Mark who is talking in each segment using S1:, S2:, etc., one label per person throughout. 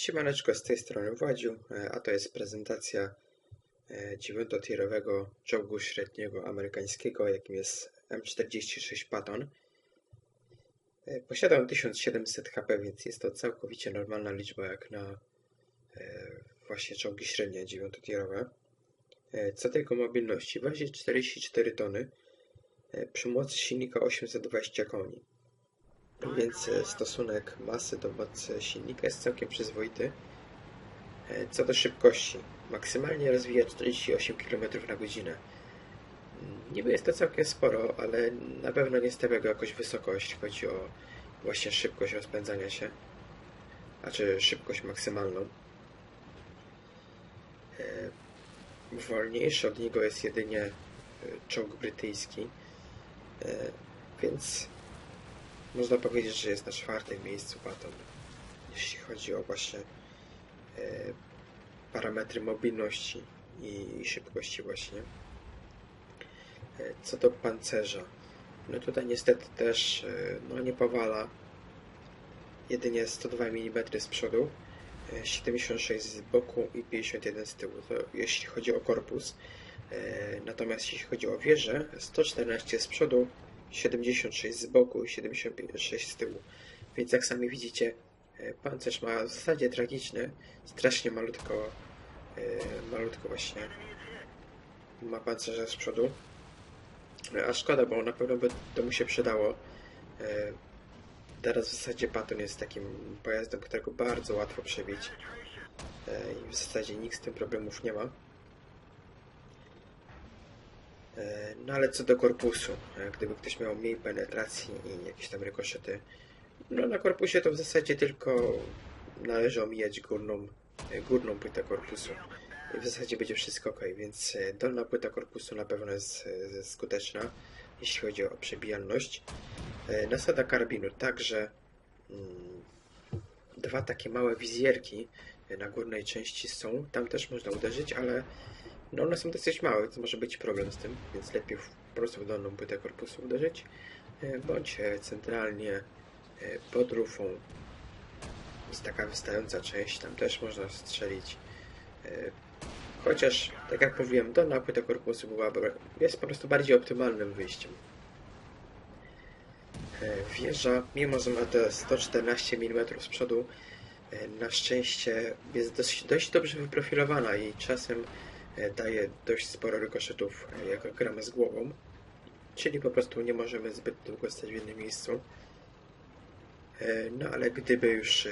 S1: Siemaneczko, z tej strony Władziu, e, a to jest prezentacja e, dziewiątotierowego czołgu średniego amerykańskiego, jakim jest M46 Patton. Posiadam 1700 HP, więc jest to całkowicie normalna liczba jak na e, właśnie czołgi średnie dziewiątotierowe. Co jego mobilności, waży 44 tony przy mocy silnika 820 koni. Więc e, stosunek masy do mocy silnika jest całkiem przyzwoity. E, Co do szybkości, maksymalnie rozwija 48 km na godzinę. Mm, Niby jest to całkiem sporo, ale na pewno nie stawia go jakoś wysoko, jeśli chodzi o właśnie szybkość rozpędzania się, a czy szybkość maksymalną. E, Wolniejszy od niego jest jedynie czołg brytyjski, więc można powiedzieć, że jest na czwartym miejscu Patton, jeśli chodzi o właśnie e, parametry mobilności i szybkości właśnie. E, co do pancerza, no tutaj niestety też e, no nie powala jedynie 102 mm z przodu, e, 76 z boku i 51 z tyłu, to jeśli chodzi o korpus. E, Natomiast jeśli chodzi o wieżę, 114 z przodu, 76 z boku i 76 z tyłu. Więc jak sami widzicie, e, pancerz ma w zasadzie tragiczny, strasznie malutko, e, malutko właśnie ma pancerza z przodu. E, A szkoda, bo na pewno by to mu się przydało. Teraz w zasadzie Patton jest takim pojazdem, którego bardzo łatwo przebić. I w zasadzie nikt z tym problemów nie ma. E, No ale co do korpusu, e, gdyby ktoś miał mniej penetracji i jakieś tam rykoszety, no na korpusie to w zasadzie tylko należy omijać górną, e, górną płytę korpusu. I w zasadzie będzie wszystko ok, więc dolna płyta korpusu na pewno jest skuteczna, jeśli chodzi o przebijalność. Nasada karabinu także mm, dwa takie małe wizjerki na górnej części są. Tam też można uderzyć, ale no one są dosyć małe, więc może być problem z tym, więc lepiej po prostu w dolną płytę korpusu uderzyć, e, bądź e, centralnie e, pod rufą jest taka wystająca część, tam też można strzelić. Chociaż, tak jak mówiłem, dolna płyta korpusu byłaby, jest po prostu bardziej optymalnym wyjściem. Wieża, mimo że ma te 114 mm z przodu, na szczęście jest dość, dość dobrze wyprofilowana i czasem daje dość sporo rykoszetów, e, jak gramy z głową. Czyli po prostu nie możemy zbyt długo stać w jednym miejscu. E, No ale gdyby już e,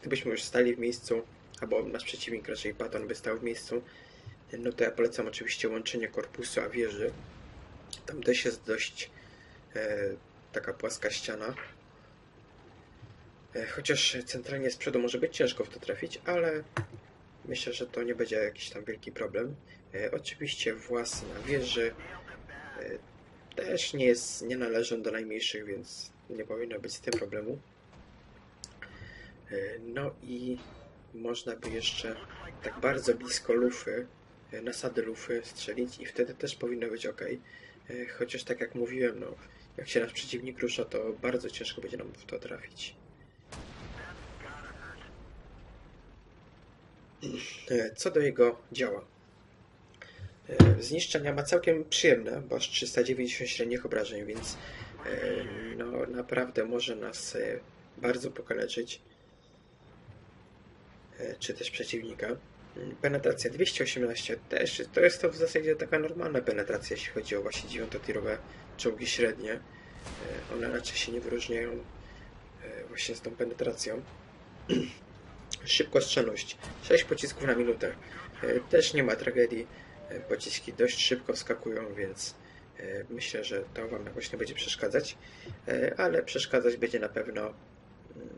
S1: gdybyśmy już stali w miejscu, albo nasz przeciwnik raczej Patton by stał w miejscu, no to ja polecam oczywiście łączenie korpusu a wieży. Tam też jest dość e, taka płaska ściana. E, chociaż centralnie z przodu może być ciężko w to trafić, ale myślę, że to nie będzie jakiś tam wielki problem. E, oczywiście włas na wieży e, też nie, jest, nie należą do najmniejszych, więc nie powinno być z tym problemu. E, No i można by jeszcze tak bardzo blisko lufy, nasady lufy strzelić i wtedy też powinno być ok. Chociaż tak jak mówiłem, no, jak się nasz przeciwnik rusza, to bardzo ciężko będzie nam w to trafić. Co do jego działa. E, Zniszczenia ma całkiem przyjemne, bo aż 390 średnich obrażeń, więc e, no, naprawdę może nas e, bardzo pokaleczyć e, czy też przeciwnika. Mm, Penetracja 218 też, to jest to w zasadzie taka normalna penetracja, jeśli chodzi o właśnie dziewiątotirowe czołgi średnie. E, One raczej się nie wyróżniają e, właśnie z tą penetracją. Szybkostrzelność 6 pocisków na minutę. E, Też nie ma tragedii. E, Pociski dość szybko wskakują, więc e, myślę, że to Wam jakoś nie będzie przeszkadzać. Ale przeszkadzać będzie na pewno mm,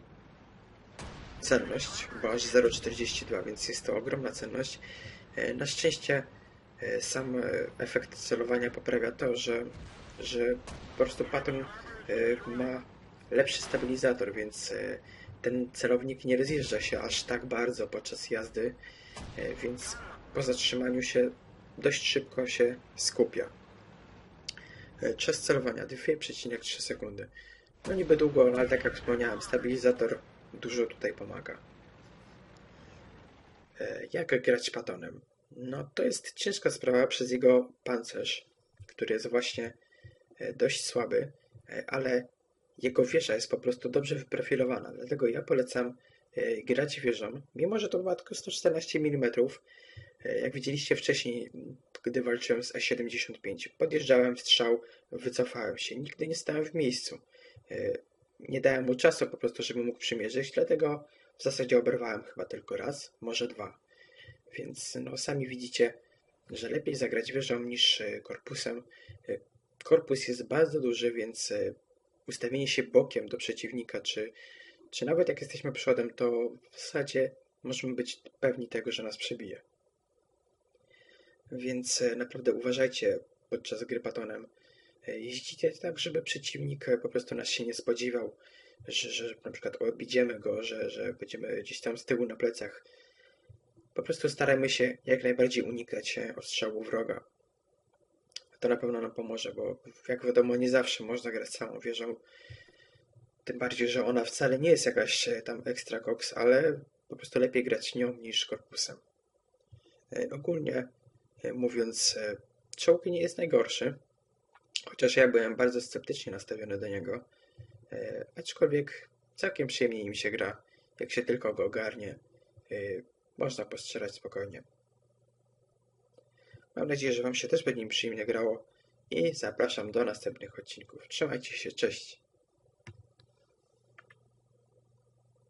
S1: cenność, bo aż 0,42, więc jest to ogromna cenność. Na szczęście sam efekt celowania poprawia to, że, że po prostu Patton e, ma lepszy stabilizator, więc ten celownik nie rozjeżdża się aż tak bardzo podczas jazdy, e, więc po zatrzymaniu się dość szybko się skupia. E, Czas celowania 2,3 sekundy. No niby długo, ale tak jak wspomniałem, stabilizator dużo tutaj pomaga. E, Jak grać patonem? No to jest ciężka sprawa przez jego pancerz, który jest właśnie dość słaby, ale jego wieża jest po prostu dobrze wyprofilowana, dlatego ja polecam e, grać wieżą, mimo że to była tylko 114 mm. E, Jak widzieliście wcześniej, gdy walczyłem z E75, podjeżdżałem w strzał, wycofałem się, nigdy nie stałem w miejscu. E, Nie dałem mu czasu po prostu, żeby mógł przymierzyć, dlatego w zasadzie oberwałem chyba tylko raz, może dwa. Więc no, sami widzicie, że lepiej zagrać wieżą niż e, korpusem. E, Korpus jest bardzo duży, więc e, ustawienie się bokiem do przeciwnika, czy, czy nawet jak jesteśmy przodem, to w zasadzie możemy być pewni tego, że nas przebije. Więc e, naprawdę uważajcie podczas gry patonem. E, Jeździcie tak, żeby przeciwnik e, po prostu nas się nie spodziewał, że, że na przykład objedziemy go, że, że będziemy gdzieś tam z tyłu na plecach. Po prostu starajmy się jak najbardziej unikać ostrzału wroga. To na pewno nam pomoże, bo jak wiadomo, nie zawsze można grać całą wieżą. Tym bardziej, że ona wcale nie jest jakaś e, tam ekstra koks, ale po prostu lepiej grać nią niż korpusem. E, Ogólnie e, mówiąc, czołg nie jest najgorszy, chociaż ja byłem bardzo sceptycznie nastawiony do niego. Aczkolwiek całkiem przyjemnie im się gra, jak się tylko go ogarnie. Można postrzelać spokojnie. Mam nadzieję, że Wam się też będzie nim przyjemnie grało i zapraszam do następnych odcinków. Trzymajcie się, cześć!